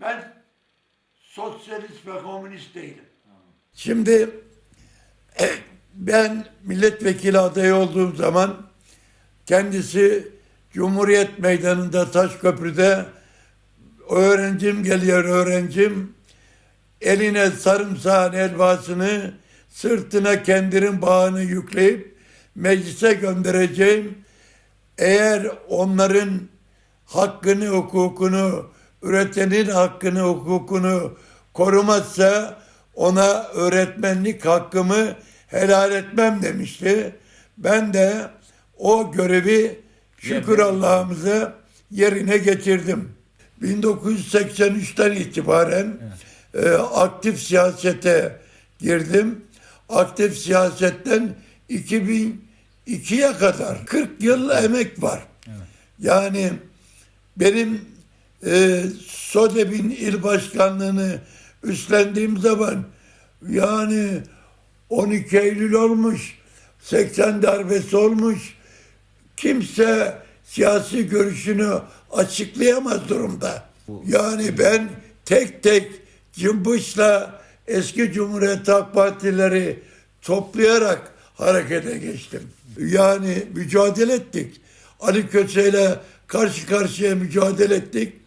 Ben sosyalist ve komünist değilim. Şimdi eh, ben milletvekili adayı olduğum zaman kendisi Cumhuriyet Meydanı'nda Taşköprü'de öğrencim geliyor öğrencim eline sarımsağın elbasını sırtına kendirin bağını yükleyip meclise göndereceğim. Eğer onların hakkını, hukukunu, üretenin hakkını, hukukunu korumazsa ona öğretmenlik hakkımı helal etmem demişti. Ben de o görevi şükür Allah'ımıza yerine getirdim. 1983'ten itibaren e, aktif siyasete girdim. Aktif siyasetten 2002'ye kadar 40 yıl emek var. Yani benim e, SODEB'in il başkanlığını üstlendiğim zaman yani 12 Eylül olmuş, 80 darbesi olmuş. Kimse siyasi görüşünü açıklayamaz durumda. Yani ben tek tek cımbışla eski Cumhuriyet Halk Partileri toplayarak harekete geçtim. Yani mücadele ettik. Ali Köse'yle karşı karşıya mücadele ettik.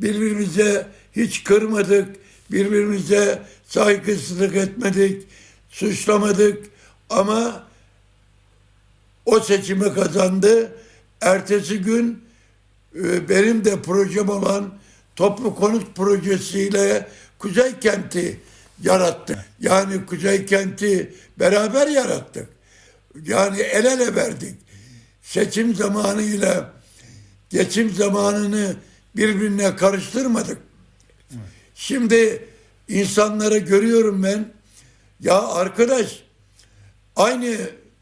Birbirimize hiç kırmadık. Birbirimize saygısızlık etmedik. Suçlamadık. Ama o seçimi kazandı. Ertesi gün e, benim de projem olan toplu konut projesiyle Kuzey Kent'i yarattık. Yani Kuzey Kent'i beraber yarattık. Yani el ele verdik. Seçim zamanıyla geçim zamanını birbirine karıştırmadık. Şimdi insanları görüyorum ben. Ya arkadaş aynı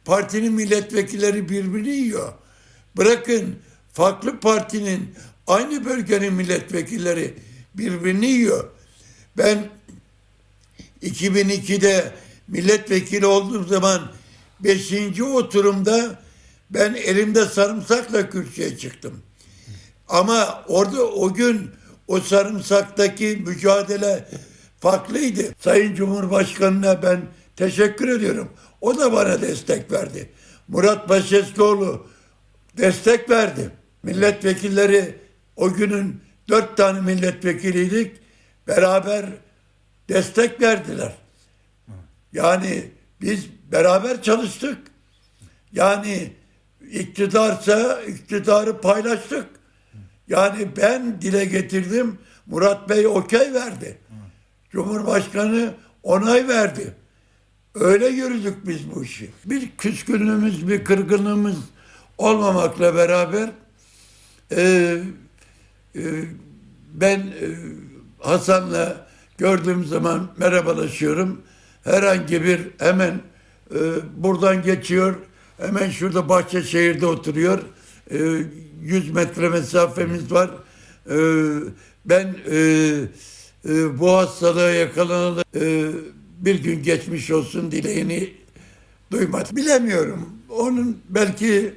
partinin milletvekilleri birbirini yiyor. Bırakın farklı partinin aynı bölgenin milletvekilleri birbirini yiyor. Ben 2002'de milletvekili olduğum zaman 5. oturumda ben elimde sarımsakla kürsüye çıktım. Ama orada o gün o sarımsaktaki mücadele farklıydı. Sayın Cumhurbaşkanı'na ben teşekkür ediyorum. O da bana destek verdi. Murat Başeskoğlu destek verdi. Milletvekilleri o günün dört tane milletvekiliydik. Beraber destek verdiler. Yani biz beraber çalıştık. Yani iktidarsa iktidarı paylaştık. Yani ben dile getirdim. Murat Bey okey verdi. Cumhurbaşkanı onay verdi. Öyle yürüdük biz bu işi. Bir küskünlüğümüz, bir kırgınlığımız olmamakla beraber e, e, ben e, Hasan'la gördüğüm zaman merhabalaşıyorum. Herhangi bir hemen e, buradan geçiyor. Hemen şurada Bahçeşehir'de oturuyor. E, 100 metre mesafemiz var. E, ben e, e, bu hastalığa yakalanalı e, bir gün geçmiş olsun dileğini duymadım. Bilemiyorum. Onun belki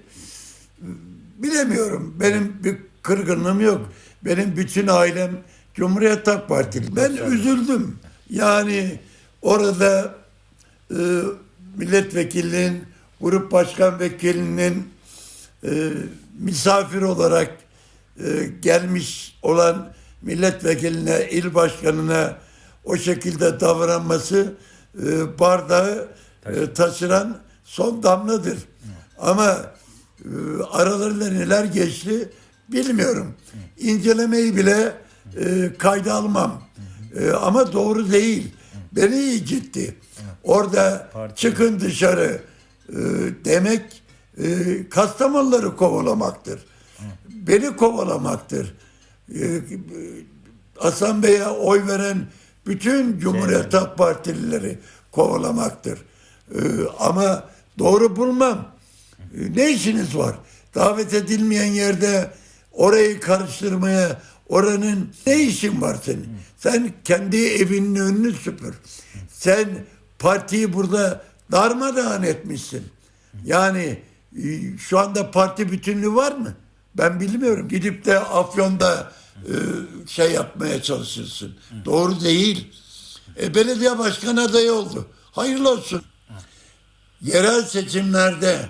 bilemiyorum. Benim bir kırgınlığım yok. Benim bütün ailem Cumhuriyet Halk Partili. Ben üzüldüm. Yani orada e, milletvekilinin, grup başkan vekilinin e, misafir olarak e, gelmiş olan milletvekiline, il başkanına o şekilde davranması e, bardağı e, taşıran son damladır. Ama e, aralarında neler geçti bilmiyorum. İncelemeyi bile e, kayda almam. E, ama doğru değil. Beni iyi gitti. Orada çıkın dışarı e, demek e, Kastamonuları kovalamaktır. Beni kovalamaktır. E, Hasan Bey'e oy veren bütün Cumhuriyet Halk Partilileri kovalamaktır. E, ama doğru bulmam. E, ne işiniz var? Davet edilmeyen yerde orayı karıştırmaya, oranın ne işin var senin? Sen kendi evinin önünü süpür. Sen partiyi burada darmadağın etmişsin. Yani şu anda parti bütünlüğü var mı? Ben bilmiyorum. Gidip de Afyon'da e, şey yapmaya çalışırsın. Doğru değil. E, belediye başkan adayı oldu. Hayırlı olsun. Yerel seçimlerde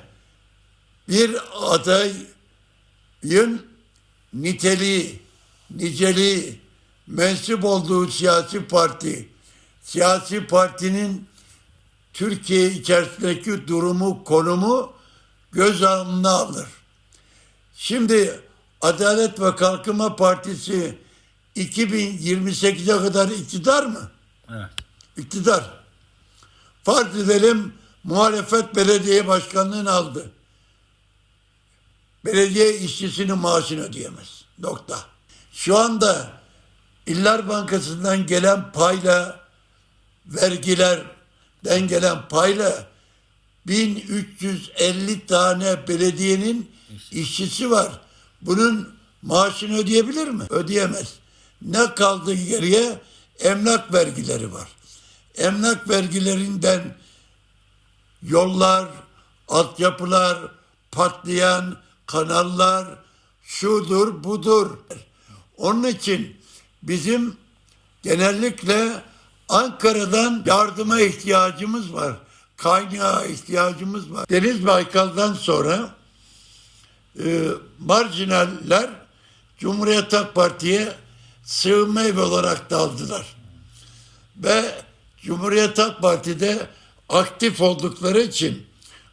bir adayın niteliği, niceliği, mensup olduğu siyasi parti, siyasi partinin Türkiye içerisindeki durumu, konumu göz önüne alır. Şimdi Adalet ve Kalkınma Partisi 2028'e kadar iktidar mı? Evet. İktidar. Farz edelim muhalefet belediye başkanlığını aldı. Belediye işçisinin maaşını ödeyemez. Nokta. Şu anda İller Bankası'ndan gelen payla vergilerden gelen payla 1350 tane belediyenin işçisi var. Bunun maaşını ödeyebilir mi? Ödeyemez. Ne kaldı geriye? Emlak vergileri var. Emlak vergilerinden yollar, altyapılar, patlayan kanallar, şudur budur. Onun için bizim genellikle Ankara'dan yardıma ihtiyacımız var. Kaynağa ihtiyacımız var. Deniz Baykal'dan sonra e, marjinaller Cumhuriyet Halk Parti'ye sığınma evi olarak daldılar. Ve Cumhuriyet Halk Parti'de aktif oldukları için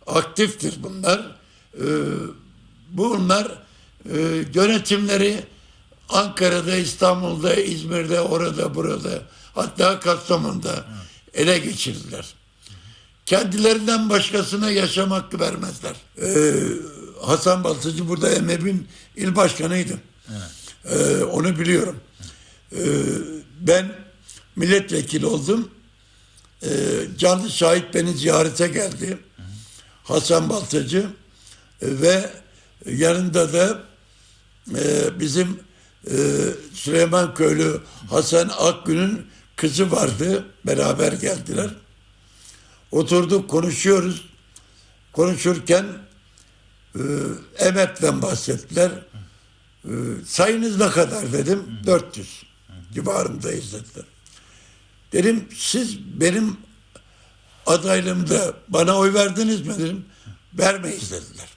aktiftir bunlar. E, bunlar e, yönetimleri Ankara'da, İstanbul'da, İzmir'de, orada, burada, hatta Kastamonu'da ele geçirdiler. Kendilerinden başkasına yaşam hakkı vermezler. Ee, Hasan Baltıcı burada EMEB'in il başkanıydı. Ee, onu biliyorum. Ee, ben milletvekili oldum. Ee, canlı şahit beni ziyarete geldi. Hasan Baltacı Ee, ve yanında da e, bizim e, Süleyman Köylü Hasan Akgün'ün kızı vardı. Beraber geldiler. Oturduk konuşuyoruz. Konuşurken e, Emet'ten bahsettiler. E, sayınız ne kadar dedim. 400 civarındayız dediler. Dedim siz benim adaylığımda bana oy verdiniz mi dedim. Vermeyiz dediler.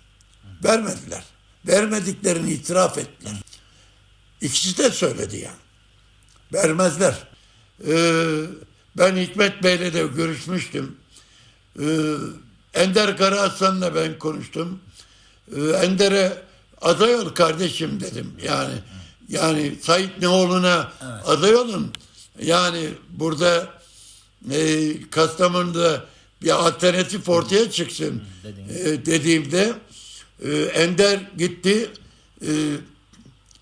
Vermediler. Vermediklerini itiraf ettiler. İkisi de söyledi yani. Vermezler. Ee, ben Hikmet Bey'le de görüşmüştüm. Ee, Ender Karahasan'la ben konuştum. Ee, Ender'e aday ol kardeşim dedim. Yani yani Sait Neoğlu'na aday olun. Yani burada e, Kastamonu'da bir alternatif ortaya çıksın e, dediğimde e, Ender gitti e,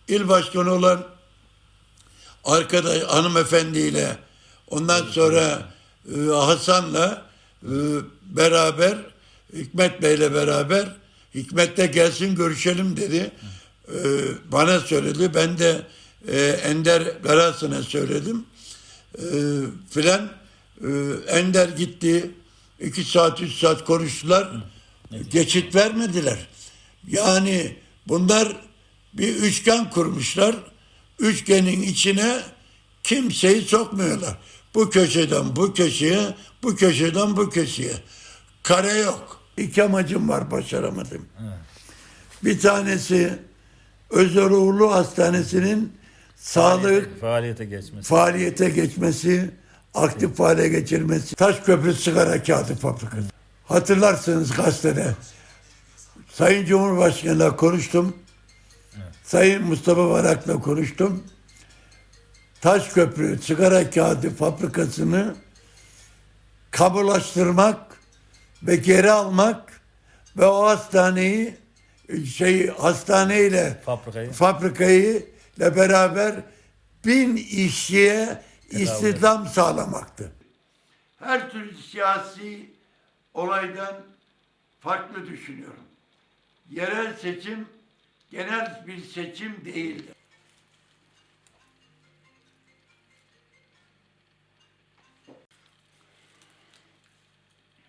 il başkanı olan arkadaş hanımefendiyle ondan sonra e, Hasan'la beraber Hikmet Bey'le beraber Hikmet de gelsin görüşelim dedi. E, bana söyledi. Ben de e, Ender Garası'na söyledim. E, filan e, Ender gitti. iki saat, üç saat konuştular. Geçit vermediler. Yani bunlar bir üçgen kurmuşlar. Üçgenin içine kimseyi sokmuyorlar. Bu köşeden bu köşeye, bu köşeden bu köşeye. Kare yok. İki amacım var başaramadım. Bir tanesi Özel Uğurlu Hastanesi'nin sağlık Faaliyete geçmesi. faaliyete geçmesi, aktif hale geçirmesi. Taşköprü sigara kağıdı fabrikası. Hatırlarsınız gazetede. Sayın Cumhurbaşkanı'yla konuştum. Sayın Mustafa Varak'la konuştum. Taşköprü sigara kağıdı fabrikasını kamulaştırmak ve geri almak ve o hastaneyi şey hastaneyle Fabrikayı. fabrikayı ile beraber bin işçiye istihdam sağlamaktı. Her türlü siyasi olaydan farklı düşünüyorum. Yerel seçim genel bir seçim değildir.